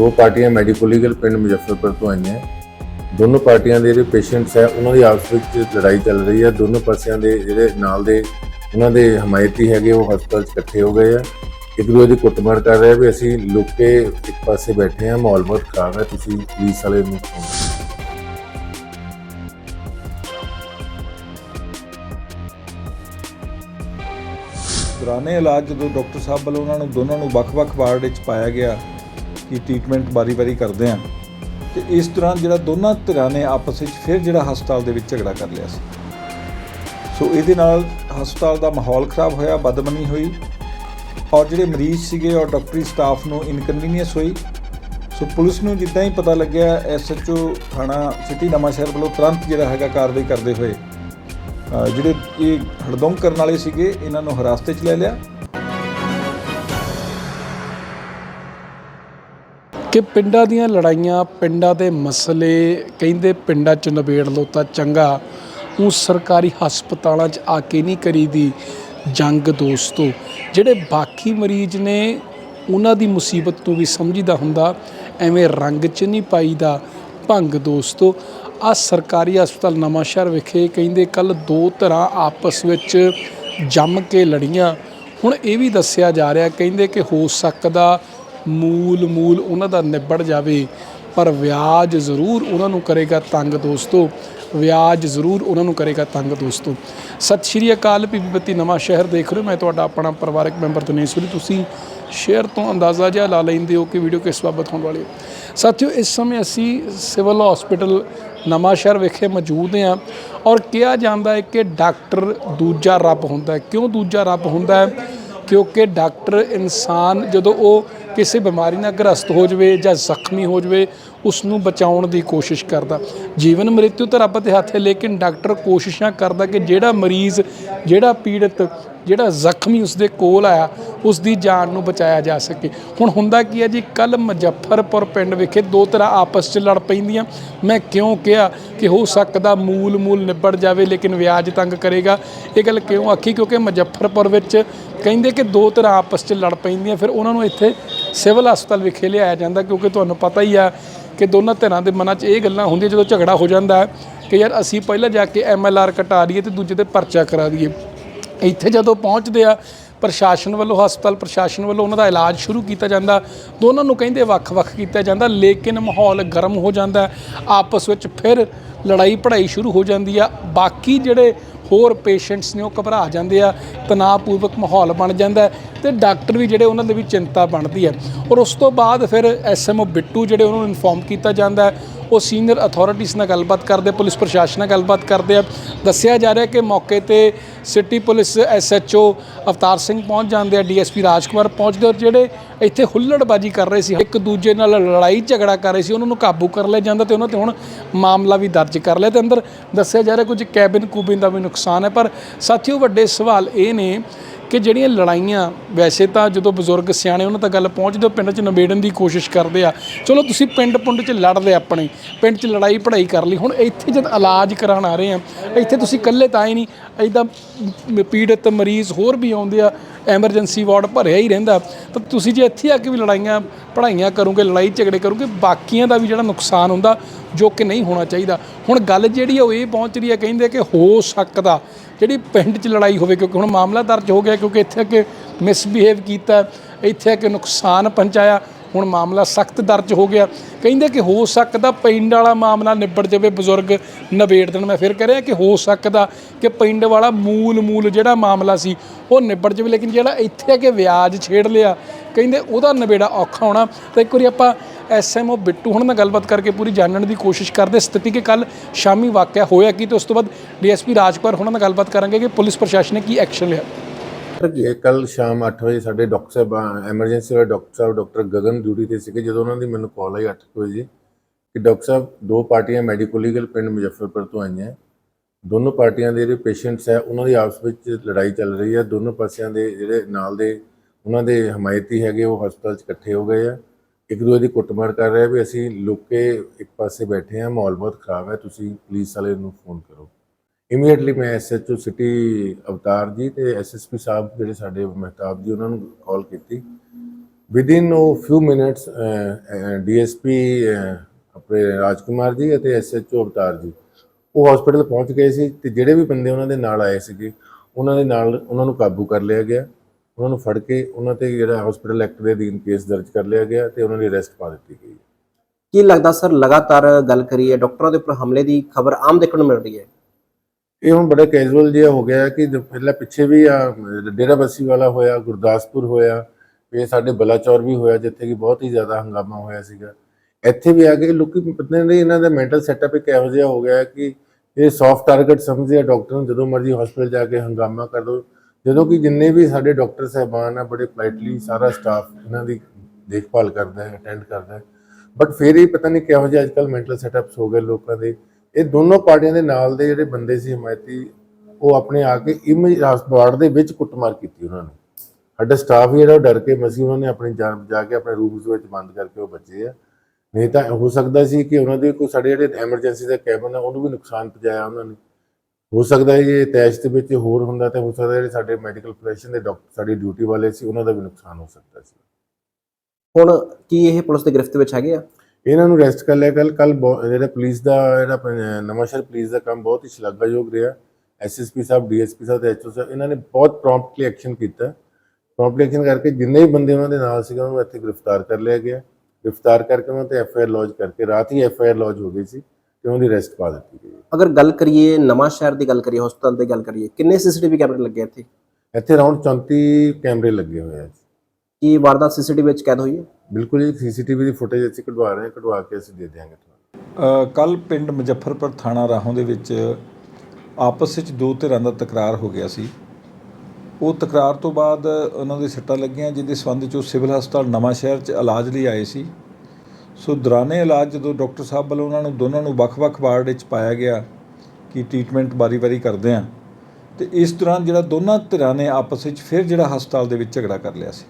ਦੋ ਪਾਰਟੀਆਂ medical legal ਪਿੰਡ ਮੁਜ਼ੱਫਰਪੁਰ ਤੋਂ ਆਈਆਂ। ਦੋਨੋਂ ਪਾਰਟੀਆਂ ਦੇ ਜਿਹੜੇ ਪੇਸ਼ੈਂਟਸ ਹੈ, ਉਹਨਾਂ ਦੀ ਆਪਸ ਵਿੱਚ ਲੜਾਈ ਚੱਲ ਰਹੀ ਹੈ। ਦੋਨੋਂ ਪਾਸਿਆਂ ਦੇ ਜਿਹੜੇ ਨਾਲ ਦੇ, ਉਹਨਾਂ ਦੇ ਹਮਾਇਤੀ ਹੈਗੇ, ਉਹ ਹਸਪਤਾਲ 'ਚ ਇਕੱਠੇ ਹੋ ਗਏ ਆ। ਇੱਕ ਦੂਜੇ ਦੀ ਕੁੱਟਮਾਰ ਕਰ ਰਹੇ ਆ ਵੀ ਅਸੀਂ ਲੁੱਕੇ ਇੱਕ ਪਾਸੇ ਬੈਠੇ ਆ, ਮਾਹੌਲ ਬਹੁਤ ਖਰਾਬ ਹੈ, ਤੁਸੀਂ ਪੁਲਿਸ ਵਾਲੇ ਨੂੰ ਫੋਨ ਦੌਰਾਨੇ ਇਲਾਜ ਜਦੋਂ ਡਾਕਟਰ ਸਾਹਿਬ ਵੱਲੋਂ ਉਹਨਾਂ ਨੂੰ, ਦੋਨਾਂ ਨੂੰ ਵੱਖ-ਵੱਖ ਵਾਰਡ ਵਿੱਚ ਪਾਇਆ ਗਿਆ ਕਿ ਟ੍ਰੀਟਮੈਂਟ ਵਾਰੀ-ਵਾਰੀ ਕਰਦੇ ਆ। ਤੇ ਇਸ ਦੌਰਾਨ ਜਿਹੜਾ ਦੋਨਾਂ ਧਿਰਾਂ ਨੇ ਆਪਸ ਵਿੱਚ ਫਿਰ ਜਿਹੜਾ ਹਸਪਤਾਲ ਦੇ ਵਿੱਚ ਝਗੜਾ ਕਰ ਲਿਆ ਸੀ। ਸੋ ਇਹਦੇ ਨਾਲ ਹਸਪਤਾਲ ਦਾ ਮਾਹੌਲ ਖਰਾਬ ਹੋਇਆ ਬਦਮਨੀ ਹੋਈ ਔਰ ਜਿਹੜੇ ਮਰੀਜ਼ ਸੀਗੇ ਔਰ ਡਾਕਟਰੀ ਸਟਾਫ ਨੂੰ ਇਨਕਨਵੀਨੀਅੰਸ ਹੋਈ। ਸੋ ਪੁਲਿਸ ਨੂੰ ਜਿੱਦਾਂ ਹੀ ਪਤਾ ਲੱਗਿਆ ਐਸਐਚਓ ਥਾਣਾ ਸਿਟੀ ਨਵਾਂਸ਼ਹਿਰ ਵੱਲੋਂ ਤੁਰੰਤ ਜਿਹੜਾ ਹੈਗਾ ਕਾਰਵਾਈ ਕਰਦੇ ਹੋਏ ਜਿਹੜੇ ਇਹ ਹੜਦੰਗ ਕਰਨ ਵਾਲੇ ਸੀਗੇ, ਇਹਨਾਂ ਨੂੰ ਹਿਰਾਸਤ 'ਚ ਲੈ ਲਿਆ। ਕਿ ਪਿੰਡਾਂ ਦੀਆਂ ਲੜਾਈਆਂ, ਪਿੰਡਾਂ ਦੇ ਮਸਲੇ ਕਹਿੰਦੇ ਪਿੰਡਾਂ 'ਚ ਨਿਬੇੜ ਲਓ ਤਾਂ ਚੰਗਾ। ਉਹ ਸਰਕਾਰੀ ਹਸਪਤਾਲਾਂ 'ਚ ਆ ਕੇ ਨਹੀਂ ਕਰੀਦੀ। ਜੰਗ ਦੋਸਤੋ, ਜਿਹੜੇ ਬਾਕੀ ਮਰੀਜ਼ ਨੇ, ਉਹਨਾਂ ਦੀ ਮੁਸੀਬਤ ਤੋਂ ਵੀ ਸਮਝੀਦਾ ਹੁੰਦਾ, ਐਵੇਂ ਰੰਗ 'ਚ ਨਹੀਂ ਪਾਈਦਾ। ਭੰਗ ਦੋਸਤੋ ਆ ਸਰਕਾਰੀ ਹਸਪਤਾਲ ਨਵਾਂਸ਼ਹਿਰ ਵਿਖੇ ਕਹਿੰਦੇ ਕੱਲ ਦੋ ਧਿਰਾਂ ਆਪਸ ਵਿੱਚ ਜੰਮ ਕੇ ਲੜੀਆਂ। ਹੁਣ ਇਹ ਵੀ ਦੱਸਿਆ ਜਾ ਰਿਹਾ, ਕਹਿੰਦੇ ਕਿ ਹੋ ਸਕਦਾ ਮੂਲ ਮੂਲ ਉਹਨਾਂ ਦਾ ਨਿਬੜ ਜਾਵੇ, ਪਰ ਵਿਆਜ ਜ਼ਰੂਰ ਉਹਨਾਂ ਨੂੰ ਕਰੇਗਾ ਤੰਗ ਦੋਸਤੋ, ਵਿਆਜ ਜ਼ਰੂਰ ਉਹਨਾਂ ਨੂੰ ਕਰੇਗਾ ਤੰਗ ਦੋਸਤੋ। ਸਤਿ ਸ਼੍ਰੀ ਅਕਾਲ ਪੀਪੀ ਬੱਤੀ, ਨਵਾਂ ਸ਼ਹਿਰ ਦੇਖ ਰਹੇ ਹੋ। ਮੈਂ ਤੁਹਾਡਾ ਆਪਣਾ ਪਰਿਵਾਰਕ ਮੈਂਬਰ ਦਿਨੇਸ਼ਵਰੀ ਤੁਸੀਂ ਸ਼ੇਅਰ ਤੋਂ ਅੰਦਾਜ਼ਾ ਜਿਹਾ ਲਾ ਲੈਂਦੇ ਹੋ ਕਿ ਵੀਡੀਓ ਕਿਸ ਬਾਬਤ ਹੋਣ ਵਾਲੀ ਹੈ। ਸਾਥੀਓ, ਇਸ ਸਮੇਂ ਅਸੀਂ ਸਿਵਲ ਹਸਪੀਟਲ ਨਵਾਂ ਸ਼ਹਿਰ ਵਿਖੇ ਮੌਜੂਦ ਹਾਂ ਔਰ ਕਿਹਾ ਜਾਂਦਾ ਹੈ ਕਿ ਡਾਕਟਰ ਦੂਜਾ ਰੱਬ ਹੁੰਦਾ ਹੈ। ਕਿਉਂ ਦੂਜਾ ਰੱਬ ਹੁੰਦਾ ਹੈ? ਕਿਉਂਕਿ ਡਾਕਟਰ ਇਨਸਾਨ ਜਦੋਂ ਉਹ ਕਿਸੇ ਬਿਮਾਰੀ ਨਾਲ ਗ੍ਰਸਤ ਹੋ ਜਾਵੇ ਜਾਂ ਜ਼ਖਮੀ ਹੋ ਜਾਵੇ ਉਸ ਨੂੰ ਬਚਾਉਣ ਦੀ ਕੋਸ਼ਿਸ਼ ਕਰਦਾ। ਜੀਵਨ ਮ੍ਰਿਤਿੂ ਤਾਂ ਰੱਬ ਦੇ ਹੱਥ ਹੈ, ਲੇਕਿਨ ਡਾਕਟਰ ਕੋਸ਼ਿਸ਼ਾਂ ਕਰਦਾ ਕਿ ਜਿਹੜਾ ਮਰੀਜ਼, ਜਿਹੜਾ ਪੀੜਤ, ਜਿਹੜਾ ਜ਼ਖਮੀ ਉਸ ਦੇ ਕੋਲ ਆਇਆ ਉਸ ਦੀ ਜਾਨ ਨੂੰ ਬਚਾਇਆ ਜਾ ਸਕੇ। ਹੁਣ ਹੁੰਦਾ ਕੀ ਹੈ ਜੀ ਕੱਲ ਮੁਜ਼ੱਫਰਪੁਰ ਪਿੰਡ ਵਿਖੇ ਦੋ ਤਰ੍ਹਾਂ ਆਪਸ 'ਚ ਲੜ ਪੈਂਦੀਆਂ। ਮੈਂ ਕਿਉਂ ਕਿਹਾ ਕਿ ਹੋ ਸਕਦਾ ਮੂਲ ਮੂਲ ਨਿਬੜ ਜਾਵੇ, ਲੇਕਿਨ ਵਿਆਜ ਤੰਗ ਕਰੇਗਾ। ਇਹ ਗੱਲ ਕਿਉਂ ਆਖੀ? ਕਿਉਂਕਿ ਮੁਜ਼ੱਫਰਪੁਰ ਵਿੱਚ ਕਹਿੰਦੇ ਕਿ ਦੋ ਤਰ੍ਹਾਂ ਆਪਸ 'ਚ ਲੜ ਪੈਂਦੀਆਂ, ਫਿਰ ਉਹਨਾਂ ਨੂੰ ਇੱਥੇ ਸਿਵਲ ਹਸਪਤਾਲ ਵਿਖੇ ਲਿਆਇਆ ਜਾਂਦਾ, ਕਿਉਂਕਿ ਤੁਹਾਨੂੰ ਪਤਾ ਹੀ ਆ ਕਿ ਦੋਨਾਂ ਧਿਰਾਂ ਦੇ ਮਨਾਂ 'ਚ ਇਹ ਗੱਲਾਂ ਹੁੰਦੀਆਂ, ਜਦੋਂ ਝਗੜਾ ਹੋ ਜਾਂਦਾ ਕਿ ਯਾਰ ਅਸੀਂ ਪਹਿਲਾਂ ਜਾ ਕੇ ਐਮਐਲਆਰ ਕਟਾ ਦਈਏ ਤੇ ਦੂਜੇ ਤੇ ਪਰਚਾ ਕਰਾ ਦਈਏ ਇੱਥੇ ਜਦੋਂ ਪਹੁੰਚਦੇ ਆ, ਪ੍ਰਸ਼ਾਸਨ ਵੱਲੋਂ, ਹਸਪਤਾਲ ਪ੍ਰਸ਼ਾਸਨ ਵੱਲੋਂ ਉਹਨਾਂ ਦਾ ਇਲਾਜ ਸ਼ੁਰੂ ਕੀਤਾ ਜਾਂਦਾ, ਦੋਨਾਂ ਨੂੰ ਕਹਿੰਦੇ ਵੱਖ-ਵੱਖ ਕੀਤਾ ਜਾਂਦਾ, ਲੇਕਿਨ ਮਾਹੌਲ ਗਰਮ ਹੋ ਜਾਂਦਾ, ਆਪਸ ਵਿੱਚ ਫਿਰ ਲੜਾਈ ਪੜਾਈ ਸ਼ੁਰੂ ਹੋ ਜਾਂਦੀ ਆ। ਬਾਕੀ ਜਿਹੜੇ ਹੋਰ ਪੇਸ਼ੈਂਟਸ ਨੇ ਉਹ ਘਬਰਾ ਜਾਂਦੇ ਆ ਤਣਾਅਪੂਰਵਕ ਮਾਹੌਲ ਬਣ ਜਾਂਦਾ ਤੇ ਡਾਕਟਰ ਵੀ ਜਿਹੜੇ ਉਹਨਾਂ ਦੇ ਵੀ ਚਿੰਤਾ ਬਣਦੀ ਹੈ। ਔਰ ਉਸ ਤੋਂ ਬਾਅਦ ਫਿਰ ਐਸਐਮਓ ਬਿੱਟੂ ਜਿਹੜੇ ਉਹਨਾਂ ਨੂੰ ਇਨਫੋਰਮ ਕੀਤਾ ਜਾਂਦਾ ਹੈ। ਉਹ ਸੀਨੀਅਰ ਅਥਾਰਟੀਜ਼ ਨਾਲ ਗੱਲਬਾਤ ਕਰਦੇ, ਪੁਲਿਸ ਪ੍ਰਸ਼ਾਸਨ ਨਾਲ ਗੱਲਬਾਤ ਕਰਦੇ ਆ। ਦੱਸਿਆ ਜਾ ਰਿਹਾ ਕਿ ਮੌਕੇ ਤੇ city police SHO Avtar Singh ਪਹੁੰਚ ਜਾਂਦੇ ਆ ਡੀਐਸਪੀ ਰਾਜਕੁਮਾਰ ਪਹੁੰਚਦੇ ਔਰ ਜਿਹੜੇ ਇੱਥੇ ਹੁੱਲੜਬਾਜੀ ਕਰ ਰਹੇ ਸੀ, ਇੱਕ ਦੂਜੇ ਨਾਲ ਲੜਾਈ ਝਗੜਾ ਕਰ ਰਹੇ ਸੀ, ਉਹਨਾਂ ਨੂੰ ਕਾਬੂ ਕਰ ਲਿਆ ਜਾਂਦਾ ਤੇ ਉਹਨਾਂ ਤੇ ਹੁਣ ਮਾਮਲਾ ਵੀ ਦਰਜ ਕਰ ਲਿਆ। ਤੇ ਅੰਦਰ ਦੱਸਿਆ ਜਾ ਰਿਹਾ ਕੁਝ ਕੈਬਿਨ ਕੂਬਿਨ ਦਾ ਵੀ ਨੁਕਸਾਨ ਹੈ, ਪਰ ਸਾਥੀਓ ਵੱਡੇ ਸਵਾਲ ਇਹ ਨੇ ਕਿ ਜਿਹੜੀਆਂ ਲੜਾਈਆਂ, ਵੈਸੇ ਤਾਂ ਜਦੋਂ ਬਜ਼ੁਰਗ ਸਿਆਣੇ ਉਹਨਾਂ ਤੱਕ ਗੱਲ ਪਹੁੰਚਦੇ, ਉਹ ਪਿੰਡ 'ਚ ਨਿਬੇੜਨ ਦੀ ਕੋਸ਼ਿਸ਼ ਕਰਦੇ ਆ। ਚਲੋ ਤੁਸੀਂ ਪਿੰਡ ਪੁੰਡ 'ਚ ਲੜਦੇ ਆਪਣੇ, ਪਿੰਡ 'ਚ ਲੜਾਈ ਪੜ੍ਹਾਈ ਕਰ ਲਈ। ਹੁਣ ਇੱਥੇ ਜਦ ਇਲਾਜ ਕਰਾਉਣ ਆ ਰਹੇ ਆ, ਇੱਥੇ ਤੁਸੀਂ ਇਕੱਲੇ ਤਾਂ ਹੀ ਨਹੀਂ ਐਦਾਂ ਪੀੜਤ, ਮਰੀਜ਼ ਹੋਰ ਵੀ ਆਉਂਦੇ ਆ, ਐਮਰਜੈਂਸੀ ਵਾਰਡ ਭਰਿਆ ਹੀ ਰਹਿੰਦਾ। ਤਾਂ ਤੁਸੀਂ ਜੇ ਇੱਥੇ ਆ ਕੇ ਵੀ ਲੜਾਈਆਂ ਪੜਾਈਆਂ ਕਰੋਗੇ, ਲੜਾਈ ਝਗੜੇ ਕਰੋਗੇ, ਬਾਕੀਆਂ ਦਾ ਵੀ ਜਿਹੜਾ ਨੁਕਸਾਨ ਹੁੰਦਾ, ਜੋ ਕਿ ਨਹੀਂ ਹੋਣਾ ਚਾਹੀਦਾ। ਹੁਣ ਗੱਲ ਜਿਹੜੀ ਆ ਉਹ ਇਹ ਪਹੁੰਚ ਰਹੀ ਹੈ ਕਹਿੰਦੇ ਕਿ ਹੋ ਸਕਦਾ ਜਿਹੜੀ ਪਿੰਡ 'ਚ ਲੜਾਈ ਹੋਵੇ, ਕਿਉਂਕਿ ਹੁਣ ਮਾਮਲਾ ਦਰਜ ਹੋ ਗਿਆ, ਕਿਉਂਕਿ ਇੱਥੇ ਕਿ ਕੇ ਮਿਸਬਿਹੇਵ ਕੀਤਾ, ਇੱਥੇ ਆ ਨੁਕਸਾਨ ਪਹੁੰਚਾਇਆ, ਹੁਣ ਮਾਮਲਾ ਸਖਤ ਦਰਜ ਹੋ ਗਿਆ। ਕਹਿੰਦੇ ਕਿ ਹੋ ਸਕਦਾ ਪਿੰਡ ਵਾਲਾ ਮਾਮਲਾ ਨਿਬੜ ਜਾਵੇ, ਬਜ਼ੁਰਗ ਨਿਬੇੜ ਦੇਣ। ਮੈਂ ਫਿਰ ਕਹਿ ਰਿਹਾ ਕਿ ਹੋ ਸਕਦਾ ਕਿ ਪਿੰਡ ਵਾਲਾ ਮੂਲ ਮੂਲ ਜਿਹੜਾ ਮਾਮਲਾ ਸੀ, ਉਹ ਨਿਬੜ ਜਾਵੇ, ਲੇਕਿਨ ਜਿਹੜਾ ਇੱਥੇ ਕਿ ਵਿਆਜ ਛੇੜ ਲਿਆ, ਕਹਿੰਦੇ ਉਹਦਾ ਨਿਬੇੜਾ ਔਖਾ ਹੋਣਾ। ਤਾਂ ਇੱਕ ਵਾਰੀ ਆਪਾਂ ਐਸਐਮਓ ਬਿੱਟੂ ਹੁਣ ਨਾਲ ਗੱਲਬਾਤ ਕਰਕੇ ਪੂਰੀ ਜਾਣਨ ਦੀ ਕੋਸ਼ਿਸ਼ ਕਰਦੇ ਸਥਿਤੀ ਕਿ ਕੱਲ ਸ਼ਾਮੀ ਵਾਕਿਆ ਹੋਇਆ ਕੀ ਤੇ ਉਸ ਤੋਂ ਬਾਅਦ ਡੀਐਸਪੀ ਰਾਜਕੁਮਾਰ ਹੁਣਾਂ ਨਾਲ ਗੱਲਬਾਤ ਕਰਾਂਗੇ ਕਿ ਪੁਲਿਸ ਪ੍ਰਸ਼ਾਸਨ ਨੇ ਕੀ ਐਕਸ਼ਨ ਲਿਆ। ਇਹ ਕੱਲ ਸ਼ਾਮ 8 ਵਜੇ ਸਾਡੇ ਡਾਕਟਰ ਸਾਹਿਬ ਐਮਰਜੈਂਸੀ ਵਾਲੇ ਡਾਕਟਰ ਸਾਹਿਬ, ਡਾਕਟਰ ਗਗਨ ਡਿਊਟੀ ਤੇ ਸੀਗੇ, ਜਦੋਂ ਉਹਨਾਂ ਦੀ ਮੈਨੂੰ ਕਾਲ ਆਈ 8 ਵਜੇ ਕਿ ਡਾਕਟਰ ਸਾਹਿਬ, ਦੋ ਪਾਰਟੀਆਂ ਮੈਡੀਕਲ ਲੀਗਲ ਪਿੰਡ ਮੁਜ਼ੱਫਰਪੁਰ ਤੋਂ ਆਈਆਂ। ਦੋਨੋਂ ਪਾਰਟੀਆਂ ਦੇ ਜਿਹੜੇ ਪੇਸ਼ੈਂਟਸ ਹੈ, ਉਹਨਾਂ ਦੀ ਆਪਸ ਵਿੱਚ ਲੜਾਈ ਚੱਲ ਰਹੀ ਹੈ। ਦੋਨੋਂ ਪਾਸਿਆਂ ਦੇ ਜਿਹੜੇ ਨਾਲ ਦੇ, ਉਹਨਾਂ ਦੇ ਹਮਾਇਤੀ ਹੈਗੇ, ਉਹ ਹਸਪਤਾਲ 'ਚ ਇਕੱਠੇ ਹੋ ਗਏ ਆ। ਇੱਕ ਦੂਜੇ ਦੀ ਕੁੱਟਮਾਰ ਕਰ ਰਿਹਾ ਵੀ ਅਸੀਂ ਲੁੱਕੇ ਇੱਕ ਪਾਸੇ ਬੈਠੇ ਆ, ਮਾਹੌਲ ਬਹੁਤ ਖਰਾਬ ਹੈ, ਤੁਸੀਂ ਪੁਲਿਸ ਵਾਲੇ ਨੂੰ ਫੋਨ ਕਰੋ। ਇਮੀਡੀਏਟਲੀ ਮੈਂ ਐਸਐਚਓ ਸਿਟੀ ਅਵਤਾਰ ਜੀ ਤੇ ਐਸਐਸਪੀ ਸਾਹਿਬ ਜਿਹੜੇ ਸਾਡੇ ਮਹਿਤਾਬ ਜੀ, ਉਹਨਾਂ ਨੂੰ ਕਾਲ ਕੀਤੀ। ਵਿਦਿਨ ਉਹ ਫਿਊ ਮਿੰਟਸ ਡੀਐਸਪੀ ਆਪਣੇ ਰਾਜਕੁਮਾਰ ਜੀ ਅਤੇ ਐਸਐਚਓ ਅਵਤਾਰ ਜੀ, ਉਹ ਹਸਪੀਟਲ ਪਹੁੰਚ ਗਏ ਸੀ ਤੇ ਜਿਹੜੇ ਵੀ ਬੰਦੇ ਉਹਨਾਂ ਦੇ ਨਾਲ ਆਏ ਸੀਗੇ, ਉਹਨਾਂ ਦੇ ਨਾਲ ਉਹਨਾਂ ਨੂੰ ਕਾਬੂ ਕਰ ਲਿਆ ਗਿਆ। ਉਹਨਾਂ ਨੂੰ ਫੜ ਕੇ ਉਹਨਾਂ ਤੇ ਜਿਹੜਾ ਹਸਪੀਟਲ ਐਕਟ ਦੇ ਅਧੀਨ ਕੇਸ ਦਰਜ ਕਰ ਲਿਆ ਗਿਆ ਤੇ ਉਹਨਾਂ ਦੀ ਅਰੈਸਟ ਪਾ ਦਿੱਤੀ ਗਈ ਕੀ ਲੱਗਦਾ ਸਰ ਲਗਾਤਾਰ ਗੱਲ ਕਰੀਏ ਡਾਕਟਰਾਂ ਦੇ ਉੱਪਰ ਹਮਲੇ ਦੀ ਖਬਰ ਆਮ ਦੇਖਣ ਨੂੰ ਮਿਲ ਰਹੀ ਹੈ? ਇਹ ਹੁਣ ਬੜਾ ਕੈਜੂਅਲ ਜਿਹਾ ਹੋ ਗਿਆ ਕਿ ਜੋ ਪਹਿਲਾਂ ਪਿੱਛੇ ਵੀ ਆ ਡੇਰਾਬੱਸੀ ਵਾਲਾ ਹੋਇਆ ਗੁਰਦਾਸਪੁਰ ਹੋਇਆ ਇਹ ਸਾਡੇ ਬਲਾਚੌਰ ਵੀ ਹੋਇਆ ਜਿੱਥੇ ਕਿ ਬਹੁਤ ਹੀ ਜ਼ਿਆਦਾ ਹੰਗਾਮਾ ਹੋਇਆ ਸੀਗਾ। ਇੱਥੇ ਵੀ ਆ ਕੇ ਲੋਕੀ ਪਤਾ ਨਹੀਂ ਇਹਨਾਂ ਦਾ ਮੈਂਟਲ ਸੈਟਅਪ ਇੱਕ ਇਹੋ ਜਿਹਾ ਹੋ ਗਿਆ ਕਿ ਇਹ ਸੌਫਟ ਟਾਰਗੇਟ ਸਮਝਦੇ ਆ ਡਾਕਟਰ ਨੂੰ ਜਦੋਂ ਮਰਜ਼ੀ ਹਸਪੀਟਲ ਜਾ ਕੇ ਹੰਗਾਮਾ ਕਰ ਦੋ। ਜਦੋਂ ਕਿ ਜਿੰਨੇ ਵੀ ਸਾਡੇ ਡਾਕਟਰ ਸਹਿਬਾਨ ਆ, ਬੜੇ ਪੋਲਾਈਟਲੀ ਸਾਰਾ ਸਟਾਫ ਇਹਨਾਂ ਦੀ ਦੇਖਭਾਲ ਕਰਦਾ ਹੈ ਅਟੈਂਡ ਕਰਦਾ ਹੈ। ਬਟ ਫਿਰ ਇਹ ਪਤਾ ਨਹੀਂ ਕਿਹੋ ਜਿਹੇ ਅੱਜਕੱਲ ਮੈਂਟਲ ਸੈਟਅਪਸ ਹੋ ਗਏ ਲੋਕਾਂ ਦੇ। ਇਹ ਦੋਨੋਂ ਪਾਰਟੀਆਂ ਦੇ ਨਾਲ ਦੇ ਜਿਹੜੇ ਬੰਦੇ ਸੀ ਹਮਾਇਤੀ, ਉਹ ਆਪਣੇ ਆ ਕੇ ਇਮੇਜ ਵਾਰਡ ਦੇ ਵਿੱਚ ਕੁੱਟਮਾਰ ਕੀਤੀ ਉਹਨਾਂ ਨੇ। ਸਾਡਾ ਸਟਾਫ ਜਿਹੜਾ ਉਹ ਡਰ ਕੇ ਮਸੀ ਉਹਨਾਂ ਨੇ ਆਪਣੀ ਜਾਨ ਬਚਾ ਕੇ ਆਪਣੇ ਰੂਮਸ ਵਿੱਚ ਬੰਦ ਕਰਕੇ ਉਹ ਬਚੇ ਆ। ਨਹੀਂ ਤਾਂ ਹੋ ਸਕਦਾ ਸੀ ਕਿ ਉਹਨਾਂ ਦੇ ਕੋਈ ਸਾਡੇ ਜਿਹੜੇ ਐਮਰਜੈਂਸੀ ਦਾ ਕੈਬਨ ਆ, ਉਹਨੂੰ ਵੀ ਨੁਕਸਾਨ ਪਹੁੰਚਾਇਆ ਉਹਨਾਂ ਨੇ। ਹੋ ਸਕਦਾ ਹੈ ਇਹ ਤੈਸ਼ ਦੇ ਵਿੱਚ ਹੋਰ ਹੁੰਦਾ ਤੇ ਹੋ ਸਕਦਾ ਜਿਹੜੇ ਸਾਡੇ ਮੈਡੀਕਲ ਪ੍ਰੋਫੈਸ਼ਨ ਦੇ ਡਾਕਟਰ ਸਾਡੀ ਡਿਊਟੀ ਵਾਲੇ ਸੀ ਉਹਨਾਂ ਦਾ ਵੀ ਨੁਕਸਾਨ ਹੋ ਸਕਦਾ ਸੀ। ਹੁਣ ਕੀ ਇਹ ਪੁਲਿਸ ਦੇ ਗ੍ਰਿਫਤ ਵਿੱਚ ਹੈਗੇ ਆ? ਇਹਨਾਂ ਨੂੰ ਅਰੈਸਟ ਕਰ ਲਿਆ। ਕੱਲ ਕੱਲ ਜਿਹੜਾ ਪੁਲਿਸ ਦਾ ਜਿਹੜਾ ਨਵਾਂਸ਼ਹਿਰ ਪੁਲਿਸ ਦਾ ਕੰਮ ਬਹੁਤ ਹੀ ਸ਼ਲਾਘਾਯੋਗ ਰਿਹਾ। ਐਸਐਸਪੀ ਸਾਹਿਬ ਡੀਐਸਪੀ ਸਾਹਿਬ ਤੇ ਐਚਓ ਸਾਹਿਬ ਇਹਨਾਂ ਨੇ ਬਹੁਤ ਪ੍ਰੌਮਪਟਲੀ ਐਕਸ਼ਨ ਕੀਤਾ। ਪ੍ਰੌਮਪਟਲੀ ਐਕਸ਼ਨ ਕਰਕੇ ਜਿੰਨੇ ਵੀ ਬੰਦੇ ਉਹਨਾਂ ਦੇ ਨਾਲ ਸੀਗੇ ਉਹਨਾਂ ਨੂੰ ਇੱਥੇ ਗ੍ਰਿਫਤਾਰ ਕਰ ਲਿਆ ਗਿਆ। ਗ੍ਰਿਫਤਾਰ ਕਰਕੇ ਉਹਨਾਂ ਤੇ ਐਫਆਈਆਰ ਲੌਜ ਕਰਕੇ ਰਾਤ ਹੀ ਐਫਆਈਆਰ ਲੌਜ ਹੋ ਗਈ ਸੀ। ਤੇ ਉਹਨਾਂ ਦੀ ਅਰੈਸਟ ਪਾ ਦਿੱਤੀ ਗਈ? ਅਗਰ ਗੱਲ ਕਰੀਏ ਨਵਾਂ ਸ਼ਹਿਰ ਦੀ ਗੱਲ ਕਰੀਏ ਹਸਪਤਾਲ ਦੀ ਗੱਲ ਕਰੀਏ ਕਿੰਨੇ ਸੀਸੀਟੀਵੀ ਕੈਮਰੇ ਲੱਗੇ ਇੱਥੇ? ਇੱਥੇ ਅਰਾਊਂਡ 34 ਕੈਮਰੇ ਲੱਗੇ ਹੋਏ ਆ ਕੀ ਵਾਰਦਾਤ ਸੀਸੀਟੀਵੀ ਵਿੱਚ ਕੈਦ ਹੋਈ ਹੈ? ਬਿਲਕੁਲ ਜੀ ਸੀਸੀਟੀਵੀ ਦੀ ਫੁਟੇਜ ਅਸੀਂ ਕਢਵਾ ਰਹੇ ਹਾਂ ਕਢਵਾ ਕੇ ਅਸੀਂ ਦੇ ਦਿਆਂਗੇ ਤੁਹਾਨੂੰ। ਕੱਲ ਪਿੰਡ ਮੁਜ਼ੱਫਰਪੁਰ ਥਾਣਾ ਰਾਹੋਂ ਦੇ ਵਿੱਚ ਆਪਸ ਵਿੱਚ ਦੋ ਧਿਰਾਂ ਦਾ ਤਕਰਾਰ ਹੋ ਗਿਆ ਸੀ। ਉਹ ਤਕਰਾਰ ਤੋਂ ਬਾਅਦ ਉਹਨਾਂ ਦੇ ਸੱਟਾਂ ਲੱਗੀਆਂ ਜਿਹਦੇ ਸੰਬੰਧ ਵਿੱਚ ਉਹ ਸਿਵਲ ਹਸਪਤਾਲ ਨਵਾਂ ਸ਼ਹਿਰ 'ਚ ਇਲਾਜ ਲਈ ਆਏ ਸੀ। ਸੋ ਦੌਰਾਨੇ ਇਲਾਜ ਜਦੋਂ ਡਾਕਟਰ ਸਾਹਿਬ ਵੱਲੋਂ ਉਹਨਾਂ ਨੂੰ ਦੋਨਾਂ ਨੂੰ ਵੱਖ-ਵੱਖ ਵਾਰਡ ਵਿੱਚ ਪਾਇਆ ਗਿਆ ਕਿ ਟ੍ਰੀਟਮੈਂਟ ਵਾਰੀ-ਵਾਰੀ ਕਰਦੇ ਆ ਤੇ ਇਸ ਦੌਰਾਨ ਜਿਹੜਾ ਦੋਨਾਂ ਧਿਰਾਂ ਨੇ ਆਪਸ ਵਿੱਚ ਫਿਰ ਜਿਹੜਾ ਹਸਪਤਾਲ ਦੇ ਵਿੱਚ ਝਗੜਾ ਕਰ ਲਿਆ ਸੀ।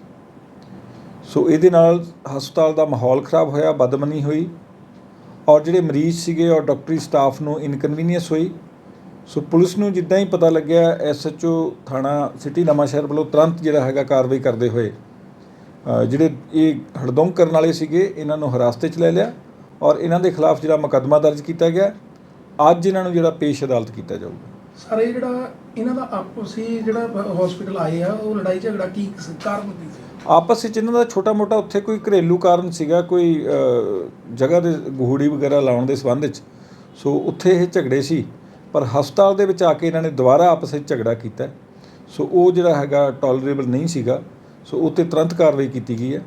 ਸੋ ਇਹਦੇ ਨਾਲ ਹਸਪਤਾਲ ਦਾ ਮਾਹੌਲ ਖਰਾਬ ਹੋਇਆ ਬਦਮਨੀ ਹੋਈ ਔਰ ਜਿਹੜੇ ਮਰੀਜ਼ ਸੀਗੇ ਔਰ ਡਾਕਟਰੀ ਸਟਾਫ ਨੂੰ ਇਨਕਨਵੀਨੀਅੰਸ ਹੋਈ। ਸੋ ਪੁਲਿਸ ਨੂੰ ਜਿੱਦਾਂ ਹੀ ਪਤਾ ਲੱਗਿਆ ਐਸਐਚਓ ਥਾਣਾ ਸਿਟੀ ਨਵਾਂ ਸ਼ਹਿਰ ਵੱਲੋਂ ਤੁਰੰਤ ਜਿਹੜਾ ਹੈਗਾ ਕਾਰਵਾਈ ਕਰਦੇ ਹੋਏ ਜਿਹੜੇ ਇਹ ਹੜਦੰਗ ਕਰਨ ਵਾਲੇ ਸੀਗੇ ਇਹਨਾਂ ਨੂੰ ਹਿਰਾਸਤ 'ਚ ਲੈ ਲਿਆ ਔਰ ਇਹਨਾਂ ਦੇ ਖਿਲਾਫ ਜਿਹੜਾ ਮੁਕੱਦਮਾ ਦਰਜ ਕੀਤਾ ਗਿਆ ਅੱਜ ਇਹਨਾਂ ਨੂੰ ਜਿਹੜਾ ਪੇਸ਼ ਅਦਾਲਤ ਕੀਤਾ ਜਾਊਗਾ। ਸਰ ਇਹ ਜਿਹੜਾ ਇਹਨਾਂ ਦਾ ਆਪਸੀ ਜਿਹੜਾ ਹਸਪੀਟਲ ਆਏ ਆ ਉਹ ਲੜਾਈ ਝਗੜਾ ਕੀ? ਕਾਰਨ ਕੀ ਸੀ? ਆਪਸ ਵਿੱਚ ਇਹਨਾਂ ਦਾ ਛੋਟਾ ਮੋਟਾ ਉੱਥੇ ਕੋਈ ਘਰੇਲੂ ਕਾਰਨ ਸੀਗਾ ਕੋਈ ਜਗ੍ਹਾ ਦੇ ਗਹੂੜੀ ਵਗੈਰਾ ਲਾਉਣ ਦੇ ਸੰਬੰਧ ਵਿੱਚ। ਸੋ ਉੱਥੇ ਇਹ ਝਗੜੇ ਸੀ ਪਰ ਹਸਪਤਾਲ ਦੇ ਵਿੱਚ ਆ ਕੇ ਇਹਨਾਂ ਨੇ ਦੁਬਾਰਾ ਆਪਸ ਵਿੱਚ ਝਗੜਾ ਕੀਤਾ। ਸੋ ਉਹ ਜਿਹੜਾ ਹੈਗਾ ਟੋਲਰੇਬਲ ਨਹੀਂ ਸੀਗਾ। ਸੋ ਉੱਤੇ ਤੁਰੰਤ ਕਾਰਵਾਈ ਕੀਤੀ ਗਈ ਹੈ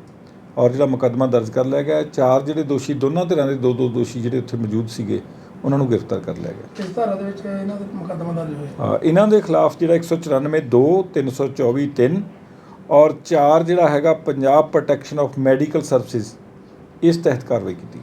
ਔਰ ਜਿਹੜਾ ਮੁਕੱਦਮਾ ਦਰਜ ਕਰ ਲਿਆ ਗਿਆ। ਚਾਰ ਜਿਹੜੇ ਦੋਸ਼ੀ ਦੋਨਾਂ ਧਿਰਾਂ ਦੇ ਦੋ ਦੋ ਦੋਸ਼ੀ ਜਿਹੜੇ ਉੱਥੇ ਮੌਜੂਦ ਸੀਗੇ ਉਹਨਾਂ ਨੂੰ ਗ੍ਰਿਫਤਾਰ ਕਰ ਲਿਆ ਗਿਆ ਕਿਸ ਧਾਰਾ ਦੇ ਵਿੱਚ ਇਹਨਾਂ ਦੇ ਮੁਕੱਦਮਾ ਦਰਜ ਹੋਇਆ ਇਹਨਾਂ ਦੇ ਖਿਲਾਫ ਜਿਹੜਾ 194 2 324 3 ਔਰ 4 ਜਿਹੜਾ ਹੈਗਾ Punjab protection of medical services ਇਸ ਤਹਿਤ ਕਾਰਵਾਈ ਕੀਤੀ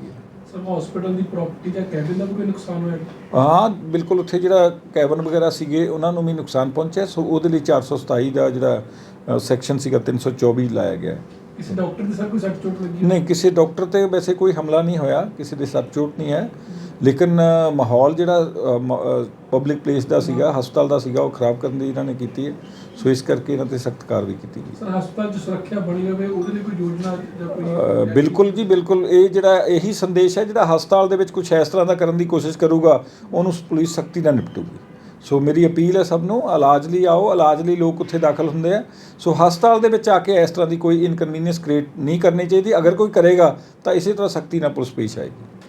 ਸਰ ਹਸਪੀਟਲ ਦੀ ਪ੍ਰਾਪਰਟੀ ਜਾਂ ਕੈਬਿਨ ਦਾ ਵੀ ਕੋਈ ਨੁਕਸਾਨ ਹੋਇਆ? ਹਾਂ ਬਿਲਕੁਲ ਉੱਥੇ ਜਿਹੜਾ ਕੈਬਨ ਵਗੈਰਾ ਸੀਗੇ ਉਹਨਾਂ ਨੂੰ ਵੀ ਨੁਕਸਾਨ ਪਹੁੰਚਿਆ। ਸੋ ਉਹਦੇ ਲਈ 427 ਦਾ ਜਿਹੜਾ ਸੈਕਸ਼ਨ ਸੀਗਾ 324 ਲਾਇਆ ਗਿਆ। ਕਿਸੇ ਡਾਕਟਰ ਦੀ ਸਰ ਕੋਈ ਸੱਟ ਚੋਟ ਲੱਗੀ? ਨਹੀਂ ਕਿਸੇ ਡਾਕਟਰ ਤੇ ਵੈਸੇ ਕੋਈ ਹਮਲਾ ਨਹੀਂ ਹੋਇਆ ਕਿਸੇ ਦੇ ਸੱਟ ਚੋਟ ਨਹੀਂ ਹੈ। ਲੇਕਿਨ ਮਾਹੌਲ ਜਿਹੜਾ ਪਬਲਿਕ ਪਲੇਸ ਦਾ ਸੀਗਾ ਹਸਪਤਾਲ ਦਾ ਸੀਗਾ ਉਹ ਖਰਾਬ ਕਰਨ ਦੀ ਇਹਨਾਂ ਨੇ ਕੀਤੀ ਹੈ। ਸੋ ਇਸ ਕਰਕੇ ਇਹਨਾਂ ਤੇ ਸਖਤ ਕਾਰਵਾਈ ਕੀਤੀ ਗਈ। ਸਰ ਹਸਪਤਾਲ 'ਚ ਸੁਰੱਖਿਆ ਬਣੀ ਹੋਵੇ ਉਹਦੇ ਲਈ ਕੋਈ ਯੋਜਨਾ ਜਾਂ ਬਿਲਕੁਲ ਜੀ ਬਿਲਕੁਲ। ਇਹ ਜਿਹੜਾ ਇਹੀ ਸੰਦੇਸ਼ ਹੈ ਜਿਹੜਾ ਹਸਪਤਾਲ ਦੇ ਵਿੱਚ ਕੁਝ ਇਸ ਤਰ੍ਹਾਂ ਦਾ ਕਰਨ ਦੀ ਕੋਸ਼ਿਸ਼ ਕਰੂਗਾ ਉਹਨੂੰ ਪੁਲਿਸ ਸਖਤੀ ਨਾਲ ਨਿਪਟੂਗੀ। ਸੋ ਮੇਰੀ ਅਪੀਲ ਹੈ ਸਭ ਨੂੰ ਇਲਾਜ ਲਈ ਆਓ ਇਲਾਜ ਲਈ ਲੋਕ ਉੱਥੇ ਦਾਖਲ ਹੁੰਦੇ ਆ। ਸੋ ਹਸਪਤਾਲ ਦੇ ਵਿੱਚ ਆ ਕੇ ਇਸ ਤਰ੍ਹਾਂ ਦੀ ਕੋਈ ਇਨਕਨਵੀਨੀਅੰਸ ਕ੍ਰੀਏਟ ਨਹੀਂ ਕਰਨੀ ਚਾਹੀਦੀ। ਅਗਰ ਕੋਈ ਕਰੇਗਾ ਤਾਂ ਇਸੇ ਤਰ੍ਹਾਂ ਸਖਤੀ ਨਾਲ ਪੁਲਿਸ ਪੇਸ਼ ਆਏਗੀ।